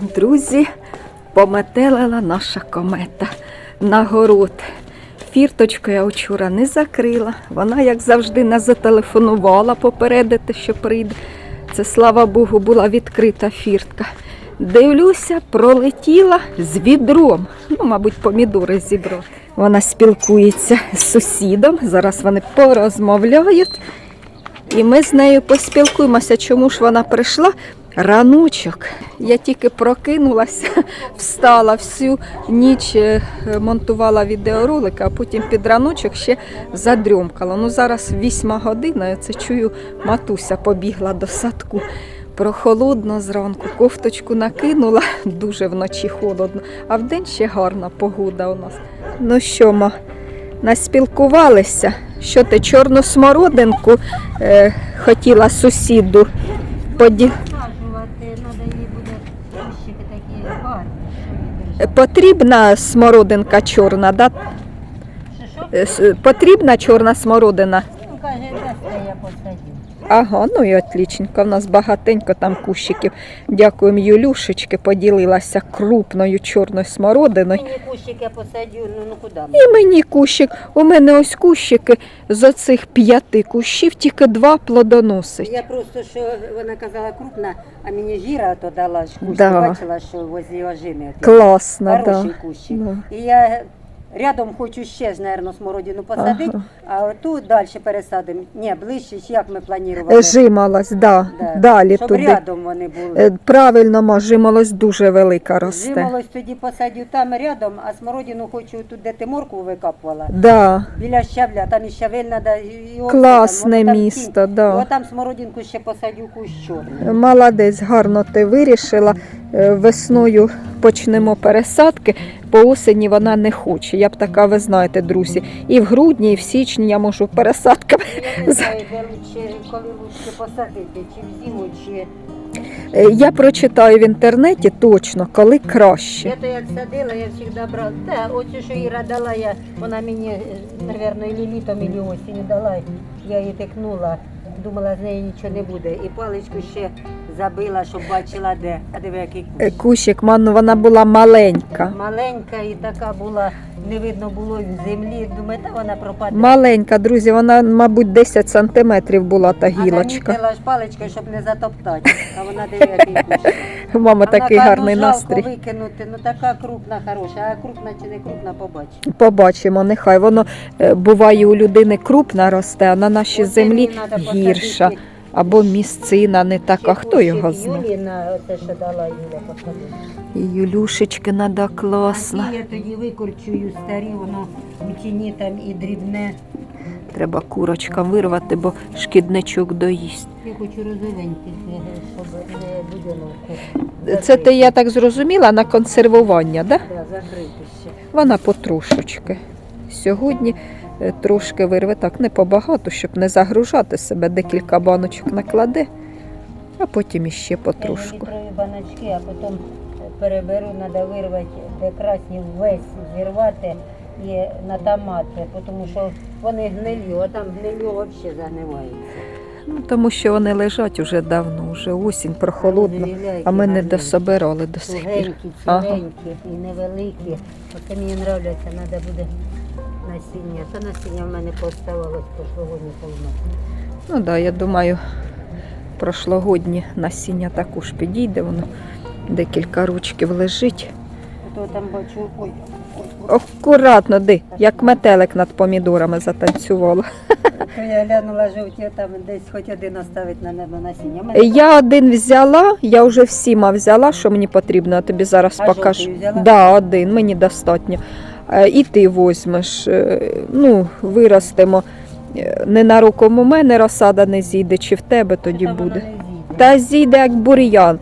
Друзі, пометелила наша комета на город. Фірточку я вчора не закрила. Вона, як завжди, не зателефонувала попередити, що прийде. Це, слава Богу, була відкрита фіртка. Дивлюся, пролетіла з відром. Ну, мабуть, помідори з відром. Вона спілкується з сусідом. Зараз вони порозмовляють. І ми з нею поспілкуємося, чому ж вона прийшла. Раночок. Я тільки прокинулася, встала всю ніч е, монтувала відеоролик, а потім під раночок ще задрьомкала. Ну зараз вісьма година, я це чую, матуся побігла до садку. Прохолодно зранку, кофточку накинула, дуже вночі холодно, а вдень ще гарна погода у нас. Ну що, ма, наспілкувалися, що ти чорну смородинку е, хотіла сусіду поді... Висаджувати, треба їй буде кущики такі гарні. Потрібна смородинка чорна, да? Е, Потрібна чорна смородина. Ну, каже, дасте я посадю. Ага, ну і отлічненько. У нас багатенько там кущиків. Дякуємо Юлюшечки, поділилася крупною чорною смородиною. Мені кущики посадю, ну, ну куди? мені? І мені кущик. У мене ось кущики з оцих п'яти кущів, тільки два плодоносить. Я просто, що вона казала крупна, а мені жіра то дала ж кущик. Да. Бачила, що возле ожини. Класно, Хороший да. кущик. Да. І я рядом хочу ще ж, мабуть, смородину посадити, Ага. а тут далі пересадимо. Ні, ближче, ж як ми планували. Е, Жималась, да. Да. далі Щоб туди. рядом вони були. Е, Правильно, ма, дуже велика росте. Жимолось тоді посадю там рядом, а смородину хочу тут, де ти моркву викапувала. Да. Біля щавля, там і щавель треба. І ось Класне там, там місто, тінь. да. І Отам смородинку ще посадю кущ чорний. Молодець, гарно ти вирішила. Е, Весною почнемо пересадки, по осені вона не хоче. Я б така, ви знаєте, друзі. І в грудні, і в січні я можу пересадками. Я не знаю, де лучше, коли лучше посадити, чи в зиму, чи. Е, Я прочитаю в інтернеті точно, коли краще. Я то як садила, я завжди брала. Та, оцю, що Іра дала, я, вона мені, мабуть, і літом, і осінь дала. Я її тикнула, думала, з неї нічого не буде. І паличку ще забила, щоб бачила де. А диви, який Е, кущ. Кущик, ману, вона була маленька. Маленька і така була, не видно було в землі. Думаю, та вона пропаде. Маленька, друзі, вона, мабуть, 10 сантиметрів була та А гілочка. намітила ж паличкою, щоб не затоптати. А вона диви, який кущ. Мама А такий вона, гарний ну, жалко настрій. викинути, ну така крупна, хороша, а крупна чи не крупна, побач. Побачимо, нехай воно е, буває у людини крупна росте, а на нашій Оце землі мені надо гірша. Або місцина не така, хто його знає. Юлі те, що дала Юля посадити. І Юлюшечки надо класно. А я тоді викорчую старі, воно в тіні там і дрібне. Треба курочкам вирвати, бо шкідничок доїсть. Я хочу розовеньких, е, щоб не будинок. Це ти, я так зрозуміла, на консервування, да? Да, закрити ще. Вона потрошечки. Сьогодні трошки вирве, так не побагато, щоб не загружати себе, декілька баночок накладе, а потім іще потрошку. Літрові баночки, а потім переберу, треба вирвати, де красні весь зірвати і на томати, тому що вони гнилі, а там гнилю взагалі загнивається. Ну, тому що вони лежать уже давно, вже осінь, прохолодно, а ми не дособирали до сих пір. Тугенькі, Ага. і невеликі. Оце мені подобається, треба буде насіння. Та насіння в мене поставалось прошлогодні повно. Ну так, да, я думаю, прошлогодні насіння також підійде, воно декілька ручків лежить. А то там бачу, ой. Акуратно, ди, як метелик над помідорами затанцювала. Я глянула жовті, там десь хоч один оставить на небо насіння. Мене Я один взяла, я вже всіма взяла, що мені потрібно, я тобі зараз А покажу. Да, один, мені достатньо. Е, І ти візьмеш, е, ну, виростемо. Е, Не на руком у мене розсада не зійде, чи в тебе тоді Та буде. зійде. Та зійде як бур'ян.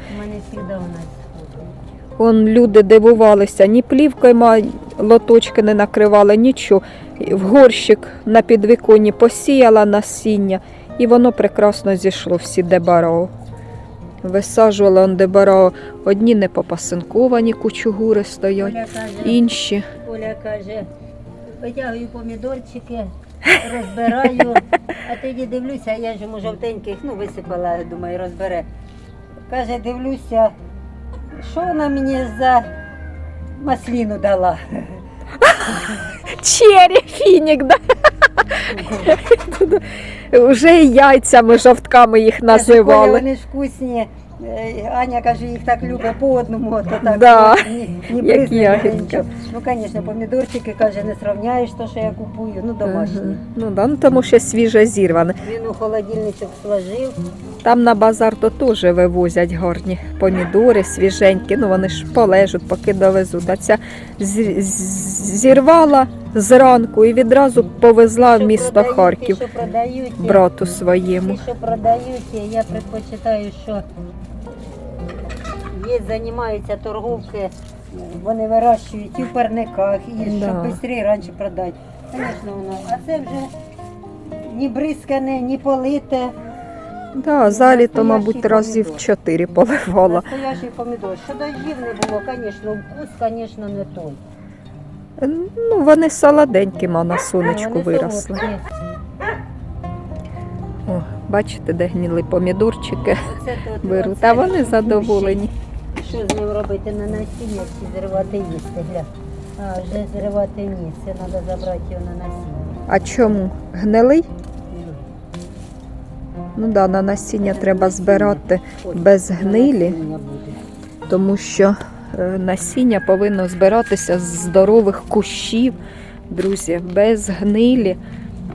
Он люди дивувалися, ні плівкою ма- лоточки не накривали, нічого. В горщик на підвіконні посіяла насіння, і воно прекрасно зійшло всі дебарао. Висаджувала он дебарао. Одні не попасинковані кучугури стоять, інші. Оля каже, витягую помідорчики, розбираю, а тоді дивлюся, я ж йому жовтеньких, ну, висипала, думаю, розбере. Каже, дивлюся, Що вона мені за масліну дала? Чері, фінік, да? Вже і яйцями жовтками їх називали. Вони ж вкусні. Аня каже, їх так любить по одному, то так Да, ні, ні як бризне, ягідка. нічого. Ну, звісно, помідорчики каже, не сравняєш то, що я купую, ну домашні. Ну, да, ну, тому що свіже зірване. Він у холодильничок сложив. Там на базар то теж вивозять гарні помідори, свіженькі, ну вони ж полежуть, поки довезуть. А ця зі- з- зірвала зранку і відразу повезла в місто Харків продають, брату своєму. Що продають, я предпочитаю, що є, займаються торговки, вони вирощують і в парниках, і щоб швидше раніше продати. Звісно, воно. А це вже ні бризкане, ні полите. Да, залі то, мабуть, разів чотири поливала. Настоящий помідор. Що дождів не було, звісно, вкус, звісно, не той. Ну, вони солоденькі, ма на сонечку виросли. О, бачите, де гніли помідорчики беруть. оце вони задоволені. Що з ним робити на насіння чи зривати їсти? Гля. А, вже зривати ні, це треба забрати його на насіння. А чому? Гнилий? Ну да, на насіння треба збирати без гнилі. тому що насіння повинно збиратися з здорових кущів, друзі, без гнилі.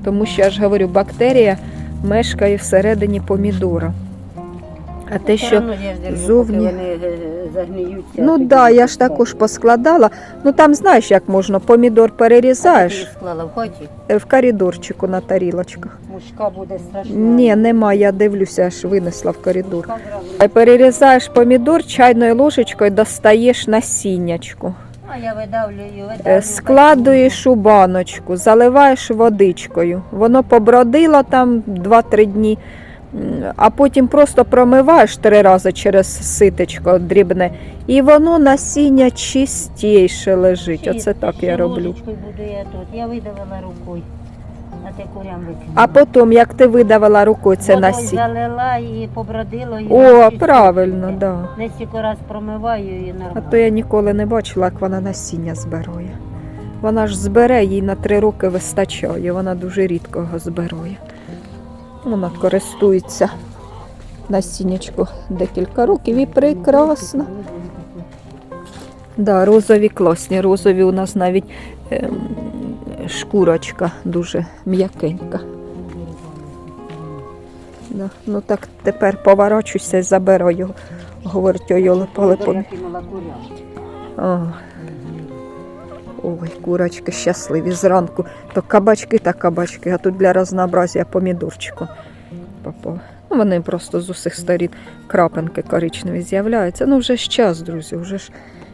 Тому що я ж говорю, бактерія мешкає всередині помідора. А те, що зовні- вони е, загниються. ну да, я ж також поскладала. Ну там знаєш, як можна, помідор перерізаєш склала в хаті, е, в коридорчику на тарілочках. мушка буде страшна. Ні, нема, я дивлюся, аж винесла в коридор. Мушка зразу. Перерізаєш помідор чайною ложечкою, достаєш насіннячку. А я видавлюю, Е, видавлюю. Складуєш у баночку, заливаєш водичкою. Воно побродило там 2-3 дні, а потім просто промиваєш три рази через ситечко дрібне, і воно насіння чистіше лежить. Оце так я роблю. буду я тут. Я видавила рукою, а ти курям викинула. А потім, як ти видавила рукою це Водою насіння. залила і побродило. І О, воно правильно, да. Стільки раз промиваю і А нормально. то я ніколи не бачила, як вона насіння збирає. Вона ж збере, їй на три роки вистачає, вона дуже рідко його збирає. Вона користується насіннячку декілька років і прекрасно. Да, розові класні. Розові у нас навіть ем, шкурочка дуже м'якенька. Да. Ну так тепер поворачуся і заберу його. Говорить, ой, йоли поле Я кинула курям. О. Ой, курочки щасливі зранку. То кабачки та кабачки, а тут для разнообразія помідорчику. Попав. Ну, вони просто з усіх сторін крапинки коричневі з'являються. Ну, вже ж час, друзі, вже ж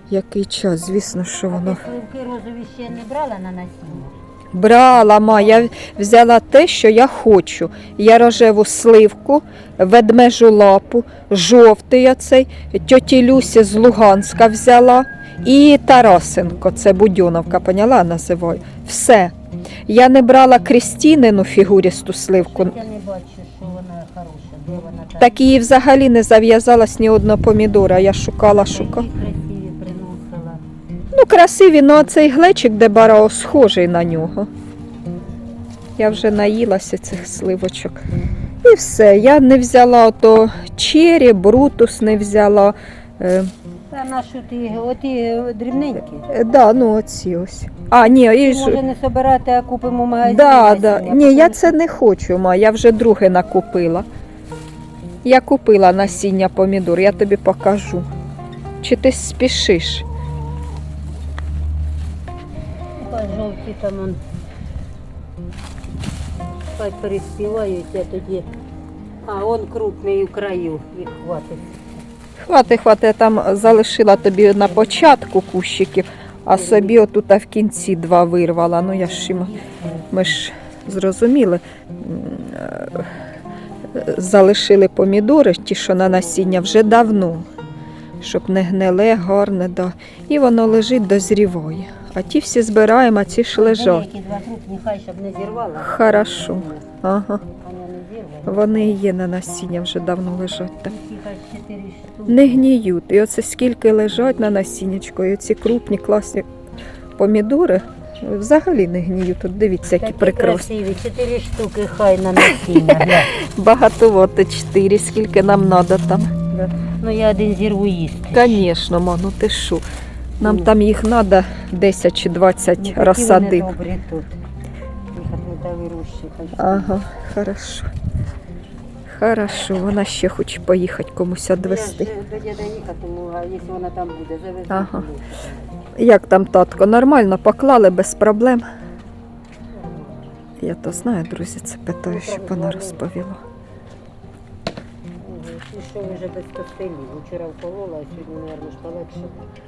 який час, звісно, що воно. розові ще не брала на насіння? Брала, ма, я взяла те, що я хочу. Я рожеву сливку, ведмежу лапу, жовтий оцей, тьоті Люсі з Луганська взяла і Тарасенко, це Будьоновка, поняла, називаю. Все. Я не брала Крістінину фігурісту сливку. Я не бачу, що вона хороша. Де вона? Так її взагалі не зав'язалась ні одного помідора. Я шукала, шукала. Ну, красиві, ну цей глечик, де барао, схожий на нього. Я вже наїлася цих сливочок. І все. Я не взяла ото чері, брутус не взяла. Е, Та на що ти, оті е, дрібненькі. е, да, ну оці ось. А, ні, і ж. може не собирати, а купимо в магазині. Да, да. Ні, я це не хочу, ма. Я вже друге накупила. Я купила насіння помідор, я тобі покажу. Чи ти спішиш? Жовті там он. Хай переспівають, а тоді. А он крупний у краю, їх хватить. Хвати, хвати, я там залишила тобі на початку кущиків, а собі отут в кінці два вирвала. Ну я ж ми ж зрозуміли. е, Залишили помідори, ті, що на насіння, вже давно, щоб не гниле, гарне, і воно лежить дозріває. А ті всі збираємо, а ці ж лежать. Деякі два крупні, хай щоб не зірвала. Хорошо. Ага. Вони є на насіння, вже давно лежать там. Не гніють. І оце скільки лежать на насіннячку, і оці крупні класні помідори взагалі не гніють. Тут дивіться, які прекрасні. красиві, чотири штуки хай на насіння. глянь. Багатовато чотири, скільки нам треба там. Ну я один зірву їсти. Звісно, ма, ну ти що? Нам Ну. там їх треба 10 чи 20 Ну, розсадив. добрі тут. Їх вирощувати. Ага, хорошо. Хорошо, вона ще хоче поїхати комусь відвести. Я до дяда а якщо вона там буде, завезу. Ага. Як там татко? Нормально поклали без проблем. Я то знаю, друзі, це питаю, щоб вона розповіла. Пішов вже без костелів. Вчора вколола, а сьогодні, мабуть, ж полегше.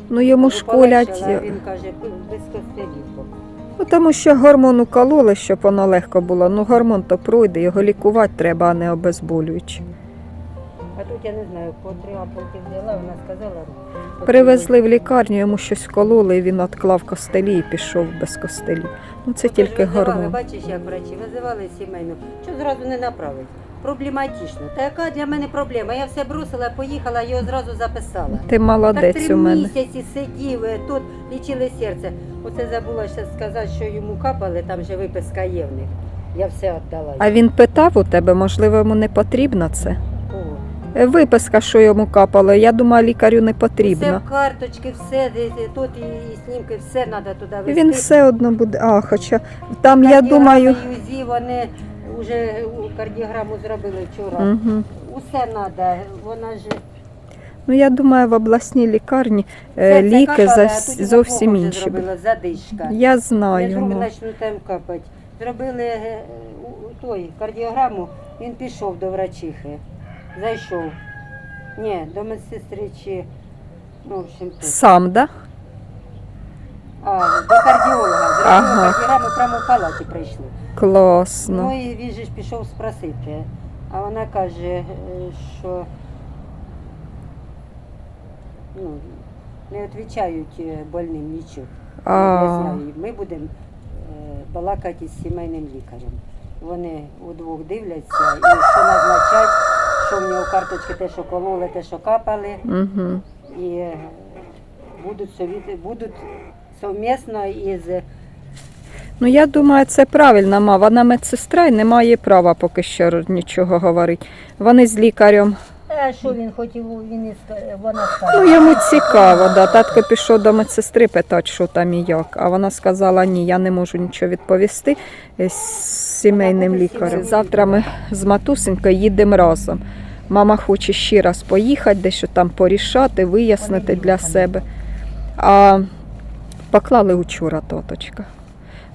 Ну йому школять, А він каже, без костелів. ну тому що гормон укололи, щоб воно легко було. Ну гормон то пройде, його лікувати треба, а не обезболюючи. А тут я не знаю, по три ампулки взяла, вона сказала. Привезли в лікарню, йому щось вкололи, і він відклав костелі і пішов без костелів. Ну це тільки визивали, гормон. Бачиш, як врачі визивали сімейну. Що зразу не направить? Проблематично. Та яка для мене проблема? Я все бросила, поїхала, його зразу записала. Ти Так три у мене. місяці сидів, е, тут лічили серце. Оце забула ще сказати, що йому капали, там же виписка є в них. Я все віддала. А він питав у тебе, можливо, йому не потрібно це. Е, Виписка, що йому капало, я думаю, лікарю не Все потрібно. в карточки, все, тут і, і знімки, все треба туди вести. Він все одно буде. А, хоча там, я думаю. Вони вже кардіограму зробили вчора. Угу. Усе треба, вона ж Ну, я думаю, в обласній лікарні е, Це- ліки капали, за, а зовсім інші. Зробила задишка. Я Я знаю. ма. почну там капати. Зробили е, той кардіограму, він пішов до врачихи. Зайшов. Ні, до медсестри чи. Ну, в общем, тут. Сам, да? А, до кардіолога. Зробили Ага. кардіограму прямо в палаті прийшли. Класно. Ну і він же ж пішов спросити. А вона каже, е, що ну, не відповідають е, больним нічого. А. Ми будемо е, балакати з сімейним лікарем. Вони удвох дивляться і що назначать, що в нього карточки, те, що кололи, те, що капали, угу. і будуть совіти, будуть совмісно із Ну, я думаю, це правильно, ма. Вона медсестра і не має права поки що нічого говорити. Вони з лікарем. А що він хотів, він і ска- вона Ну, йому цікаво, да. Татко пішов до медсестри питати, що там і як. А вона сказала, ні, я не можу нічого відповісти е, з сімейним лікарем. Завтра ми з матусенькою їдемо разом. Мама хоче ще раз поїхати, дещо там порішати, вияснити для себе. А поклали учора тоточка.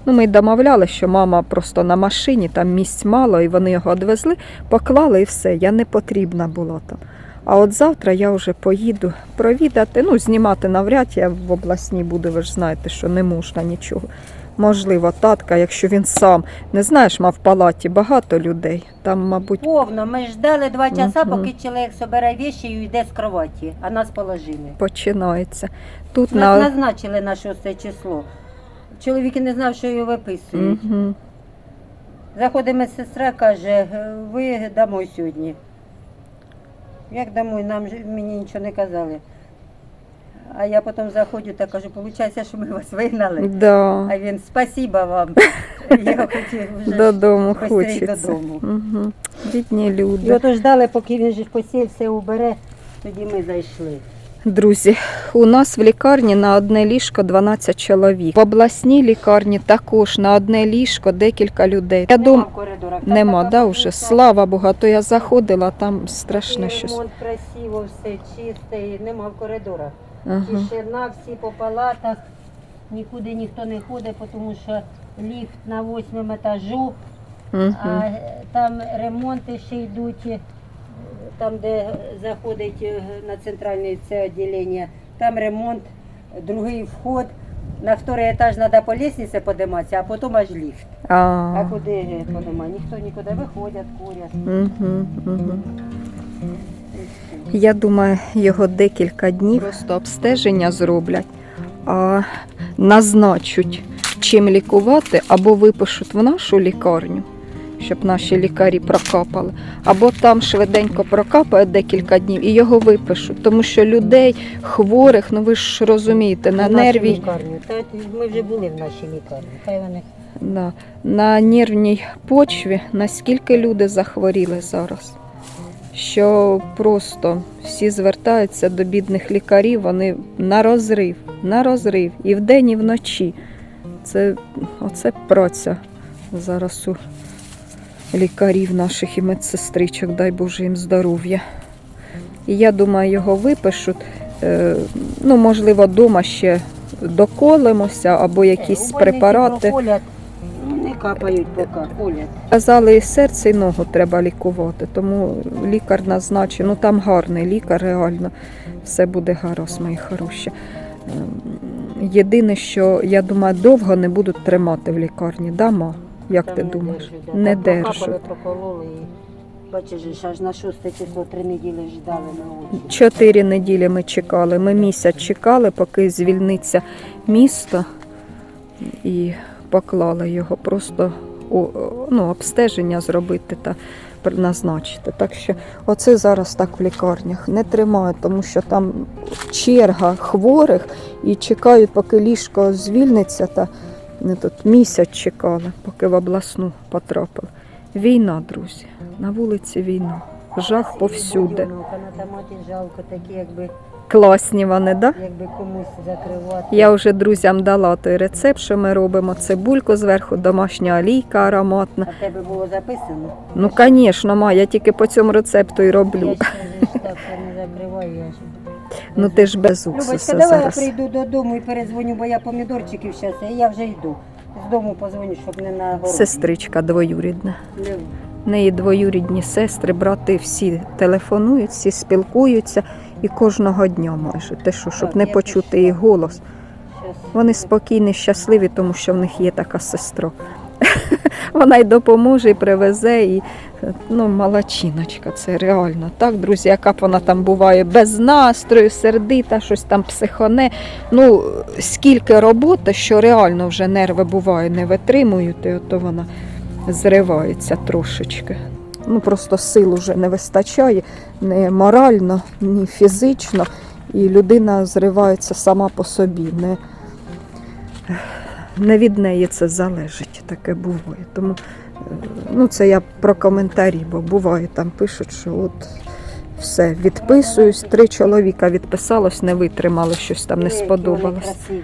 Ну, ми домовляли, що мама просто на машині, там місць мало, і вони його відвезли, поклали і все, я не потрібна була там. А от завтра я вже поїду провідати, ну, знімати навряд я в обласній буду, ви ж знаєте, що не можна нічого. Можливо, татка, якщо він сам. Не знаєш, ма в палаті багато людей. Там, мабуть, Повно. Ми ждали два часа, Мгм. поки чоловік собере віші і йде з кроваті, а нас положили. починається. Тут Нас на. назначили на 6 число. Чоловік і не знав, що його виписують. Угу. Заходить медсестра, каже, «Е, ви домой сьогодні. Як домой? Нам мені нічого не казали. А я потім заходжу та кажу, виходить, що ми вас вигнали. Да. А він спасіба вам. Я хотів вже Додому хочеться. додому. Угу. Бідні І люди. ото ждали, поки він же ж посів, все убере, тоді ми зайшли. Друзі, у нас в лікарні на одне ліжко 12 чоловік. В обласній лікарні також на одне ліжко декілька людей. Я дум... Нема, да, вже. Слава Богу, а то я заходила, там І страшне щось. ремонт красиво, все чисте, нема в коридорах. Ага. Тишина, всі по палатах, нікуди ніхто не ходить, тому що ліфт на восьмому етажу, а Угу. е, там ремонти ще йдуть, там, де заходить е, на центральне це відділення, там ремонт, другий вход. На второй етаж треба по лестниці подиматися, а потім аж ліфт. А А. куди е. Ніхто нікуди виходять, курять. Угу, угу. Я думаю, його декілька днів просто обстеження зроблять, а назначуть, чим лікувати, або випишуть в нашу лікарню. Щоб наші лікарі прокапали. Або там швиденько прокапають декілька днів і його випишуть. Тому що людей хворих, ну ви ж розумієте, на нерві. Та ми вже були в нашій лікарні. Хай вони Да. На нервній почві наскільки люди захворіли зараз, що просто всі звертаються до бідних лікарів, вони на розрив, на розрив і вдень, і вночі. Це оце праця зараз у лікарів наших і медсестричок, дай Боже їм здоров'я. І я думаю, його випишуть. Е, Ну, можливо, вдома ще доколемося або якісь препарати. проколять, ну, не капають поки, колять. Казали, і серце, і ногу треба лікувати, тому лікар назначив. Ну там гарний лікар, реально. Все буде гаразд, мої хороші. Ем, Єдине, що я думаю, довго не будуть тримати в лікарні. Дама, як Там ти не думаєш? держать, да. Не держать. Прокапали, прокололи і бачиш, же ж аж на шосте число три неділі ждали на очі. Чотири неділі ми чекали. Ми місяць чекали, поки звільниться місто, і поклали його просто у, ну, обстеження зробити та назначити. Так що оце зараз так в лікарнях не тримають, тому що там черга хворих і чекають, поки ліжко звільниться. Та не тут місяць чекали, поки в обласну потрапили. Війна, друзі, на вулиці війна. Жах повсюди. Жалко, такі, якби, Класні вони, да? якби комусь закривати. Я вже друзям дала той рецепт, що ми робимо. Цибульку зверху, домашня олійка ароматна. А тебе було записано? Ну, звісно, ма, я тільки по цьому рецепту і Я роблю. ще так не закриваю. Я ж... Ну ти ж без Любочка, уксусу давай зараз. я прийду додому і передзвоню, бо я помідорчиків зараз, і я вже йду. З дому позвоню, щоб не на городі. Сестричка двоюрідна. В неї двоюрідні сестри, брати всі телефонують, всі спілкуються і кожного дня майже. Те, що, щоб Так, не я почути її голос. щас. Вони спокійні, щасливі, тому що в них є така сестра. Вона й допоможе, і привезе, і ну, молодчиночка, це реально. Так, друзі, яка б вона там буває без настрою, сердита, щось там психоне. Ну, скільки роботи, що реально вже нерви буває, не витримують, і ото вона зривається трошечки. Ну, просто сил вже не вистачає, не морально, ні фізично. І людина зривається сама по собі. Не, не від неї це залежить, таке буває. Тому ну, це я про коментарі, бо буває там пишуть, що от все, відписуюсь. Три чоловіка відписалось, не витримали, щось там не сподобалось. красиві.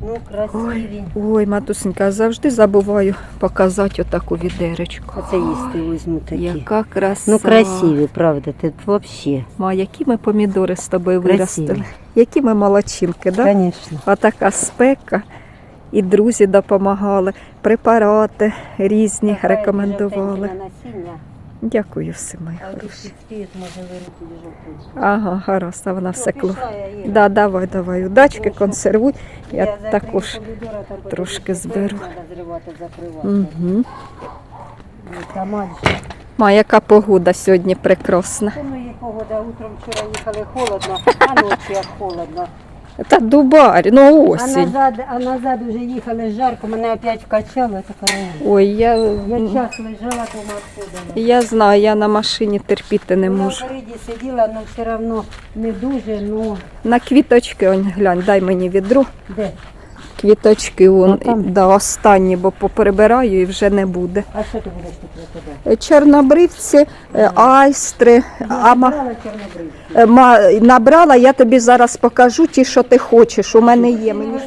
Ну, красиві. Ой, матусенька, завжди забуваю показати отаку відеречку. Оце їсти візьму такі. Яка краса. Ну, красиві, правда, ти взагалі. Ма, які ми помідори з тобою Красиві. виростили. Які ми молодчинки, да? Звісно. Отака спека. І друзі допомагали, препарати різні рекомендували. Дякую всім, мої хороші. Ага, гаразд, а вона все клу. пішла я, Іра. Да, давай, давай. Удачки, консервуй. Я також. трошки зберу. Угу. Ма, яка погода сьогодні прекрасна. Ну, погода, утром вчора їхали холодно, а ночі як холодно. Та дубарь, ну А осінь. назад, а назад вже їхали жарко, мене опять вкачало, така Ой, я, Я час лежала, дома відходила. я знаю, я на машині терпіти не можу. впереді сиділа, але все одно не дуже, ну На квіточки, он, глянь, дай мені відро. де? Квіточки, он, А там? да, останні, бо поприбираю і вже не буде. А що ти будеш тут? Е, Чорнобривці, е, айстри, а ма, Брала чорнобривці. е, ма, набрала, я тобі зараз покажу ті, що ти хочеш. У мене є. Мені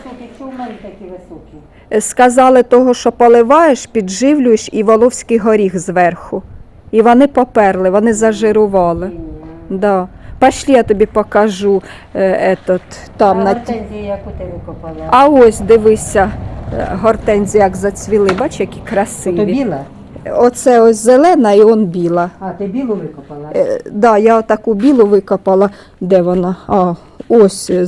сказали того, що поливаєш, підживлюєш і воловський горіх зверху. І вони поперли, вони зажирували. Да. Пошли, я тобі покажу е, етот, там а на гортензії, яку ти викопала? А ось дивися, е, гортензії як зацвіли, бач, які То красиві. біла? Оце ось зелена і он біла. А, ти білу викопала? Е, да, я таку білу викопала. Де вона? А, ось е,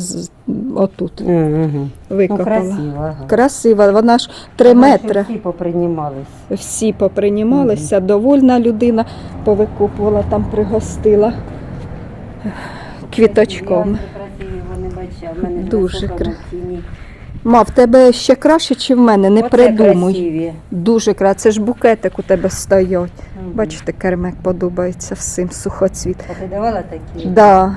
отут Угу. Ну, викопала. красиво, ага. Красива, вона ж три метри. Всі попринімались. Всі попринімалися, довольна людина повикупувала, там пригостила квіточком. Дуже кра- Ма, в тебе ще краще, чи в мене? Не Оце придумуй. красиві. Дуже краще. Це ж букетик у тебе стоять. Мгм. Бачите, кермек подобається всім сухоцвіт. А ти давала такі? Да,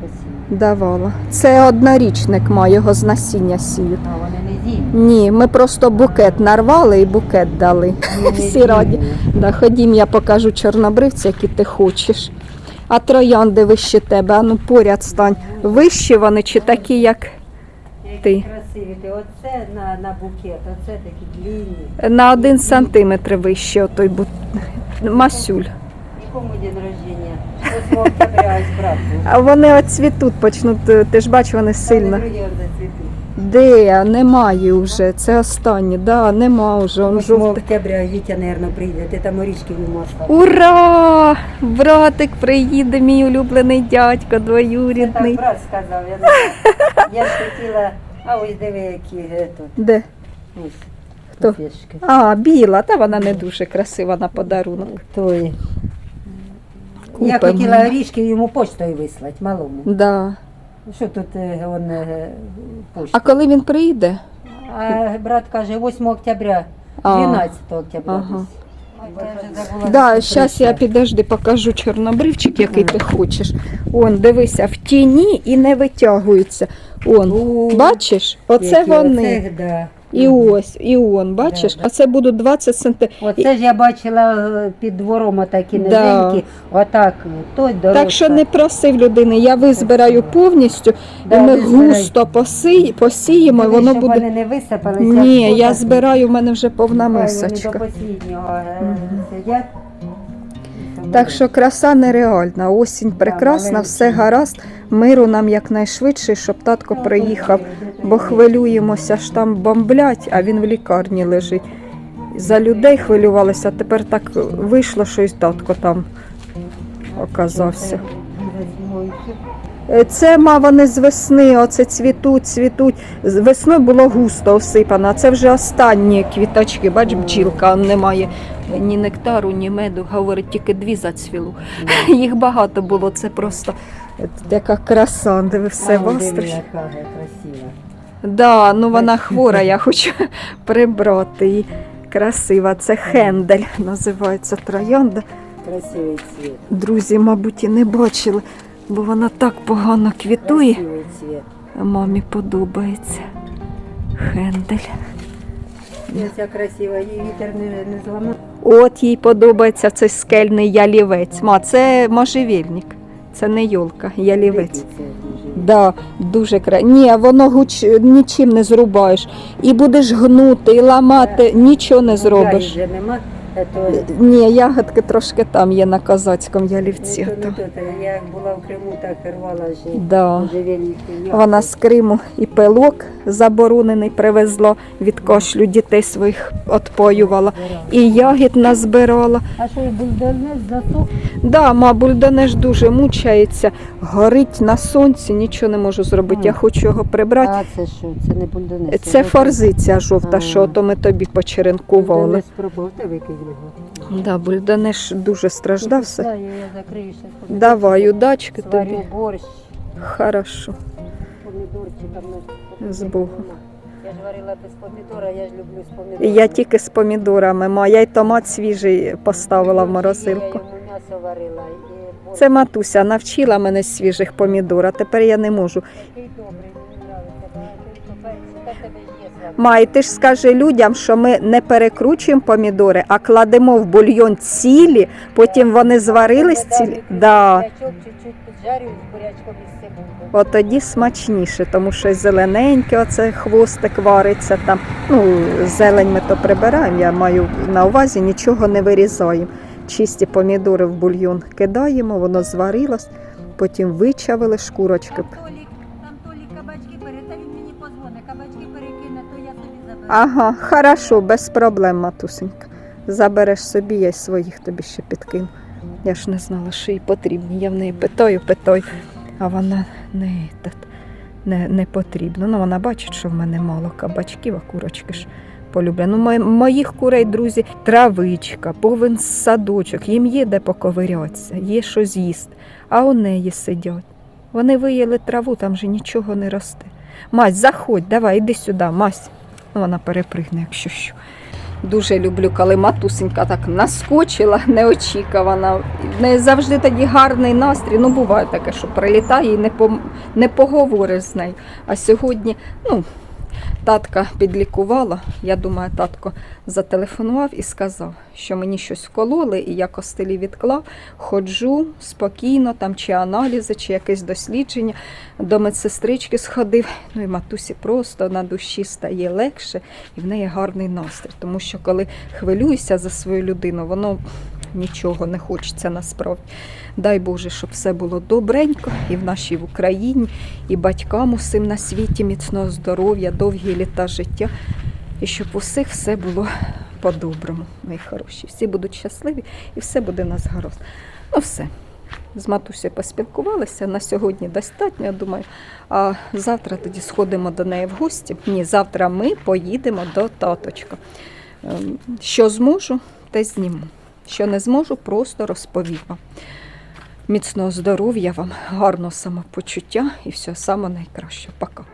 Красиві. давала. Це однорічник має, його з насіння сіють. А вони не зімні. Ні, ми просто букет нарвали і букет дали. Всі раді. Да, ходім, я покажу чорнобривці, які ти хочеш. А троянди вище тебе, а ну поряд стань. Вищі вони чи такі, як Ти. красиві ти. Оце на, на букет, оце такі длинні. на один сантиметр вище отой бу... масюль. Якому день рождения? 8 октября брату. А вони оцвітуть почнуть, ти ж бачиш, вони сильно. Другі зацвітуть. Де? Немає вже. Це останнє. Да, нема вже. Он 8 жовтий. октября Вітя, наверное, прийде. Ти там орішки оставив. Ура! Братик приїде, мій улюблений дядько, Це так двоюрідний. брат сказав. Я, не я ж хотіла, а ось диви, які е, тут. Де? Ось. Хто? фішки. А, біла, та вона не дуже красива на подарунок. Той. Я Купимо. хотіла орішки йому почтою вислати, малому. Да. Що тут е, он, е, А коли він прийде? А брат каже, 8 октября, А. 12 октября. Ага. десь. Я вже забула, Да, що зараз я прийшла. підожди, покажу чорнобривчик, який ти хочеш. Он, дивися, в тіні і не витягуються. Он, У, бачиш? Оце які вони. оце, да. І ось, і он, бачиш? А це будуть 20 сантиметрів. Оце ж я бачила е, під двором отакі Да. низенькі, отак, той дорожка. Так що не просив людини, я визбираю повністю, Да, і ми визбирай. густо посиє- посіємо, і Дивись, воно щоб буде. вони не висипалися. Ні, я збираю, у мене вже повна хай вони мисочка. до останнього е, сидять. Так що краса нереальна, осінь прекрасна, все гаразд, миру нам якнайшвидше, щоб татко приїхав, бо хвилюємося, ж там бомблять, а він в лікарні лежить. За людей хвилювалися, а тепер так вийшло, що і татко там оказався. Е, Це ма вони з весни, оце цвітуть, цвітуть. З весною було густо осипано, а це вже останні квіточки. Бач, бджілка немає ні нектару, ні меду. Говорить, тільки дві зацвіло. Їх багато було, це просто е, така краса, диви все востриш. Да, ну вона хвора, я хочу прибрати її. Красива, це хендель, називається троянда. Красивий цвіт. Друзі, мабуть, і не бачили, бо вона так погано квітує. А мамі подобається. Хендель. Ця красива, її вітер не, не зламав. От їй подобається цей скельний ялівець. Ма, це можжевільник. Це не йолка, ялівець. Да, дуже кра... Ні, воно гуч... нічим не зрубаєш. І будеш гнути, і ламати, нічого не Я зробиш. вже нема. Е, то- Ні, ягодки трошки там є на козацькому ялівці. Ну, то, то. то, то, Я як була в Криму, так рвала ще. Да. Вона з Криму і пилок заборонений привезла від кашлю дітей своїх отпоювала. І ягід назбирала. А що і бульдонець засох? Да, ма бульдонеш дуже мучається, горить на сонці, нічого не можу зробити. Я хочу його прибрати. А це що? Це не бульдонець. Це форзиця жовта, що то ми тобі почеренкували. Бульдонець пробував, ти викинь. Да, бульдонеш дуже страждав все. Я закрию. Давай, удачки Сварю тобі. борщ Хорошо. помідорчиком. ну, З Богом. Я ж варила без помідора, я ж люблю з помідором. Я тільки з помідорами, ма, я й томат свіжий поставила в морозилку. Я йому м'ясо варила. І борщ Це матуся навчила мене свіжих помідор, а тепер я не можу. Май, ти ж скажи людям, що ми не перекручуємо помідори, а кладемо в бульйон цілі, потім вони зварились цілі. Да. Чуть-чуть піджарюють з бурячком і цибулькою. От тоді смачніше, тому що зелененьке оце хвостик вариться там. Ну, зелень ми то прибираємо, я маю на увазі, нічого не вирізаємо. Чисті помідори в бульйон кидаємо, воно зварилось, потім вичавили шкурочки. Ага, хорошо, без проблем, матусенька. Забереш собі, я й своїх тобі ще підкину. Я ж не знала, що їй потрібні. Я в неї питаю, питаю, а вона не, не, не потрібно. Ну, вона бачить, що в мене мало кабачків, а курочки ж полюбля. Ну, мо- моїх курей, друзі, травичка, повен садочок, їм є де поковирятися, є що з'їсти. А у неї сидять. Вони виїли траву, там же нічого не росте. Мась, заходь, давай, іди сюди, Мась. Вона перепригне, якщо що. Дуже люблю, коли матусенька так наскочила, неочікувана. В неї завжди тоді гарний настрій. Ну, буває таке, що прилітає і не, по... не поговориш з нею. А сьогодні, ну, татка підлікувала. Я думаю, татко зателефонував і сказав, що мені щось вкололи, і я костелі відклав, ходжу спокійно, там чи аналізи, чи якесь дослідження. До медсестрички сходив. Ну і матусі просто на душі стає легше, і в неї гарний настрій. Тому що коли хвилююся за свою людину, воно нічого не хочеться насправді. Дай Боже, щоб все було добренько і в нашій Україні, і батькам усім на світі міцного здоров'я, довгі літа життя, і щоб у всіх все було по-доброму, мої хороші. Всі будуть щасливі і все буде у нас гаразд. Ну все. З матусею поспілкувалися. На сьогодні достатньо, я думаю. А завтра тоді сходимо до неї в гості. Ні, завтра ми поїдемо до таточка. Ем, Що зможу, те зніму. Що не зможу, просто розповім вам. Міцного здоров'я вам, гарного самопочуття і всього самого найкращого. Пока.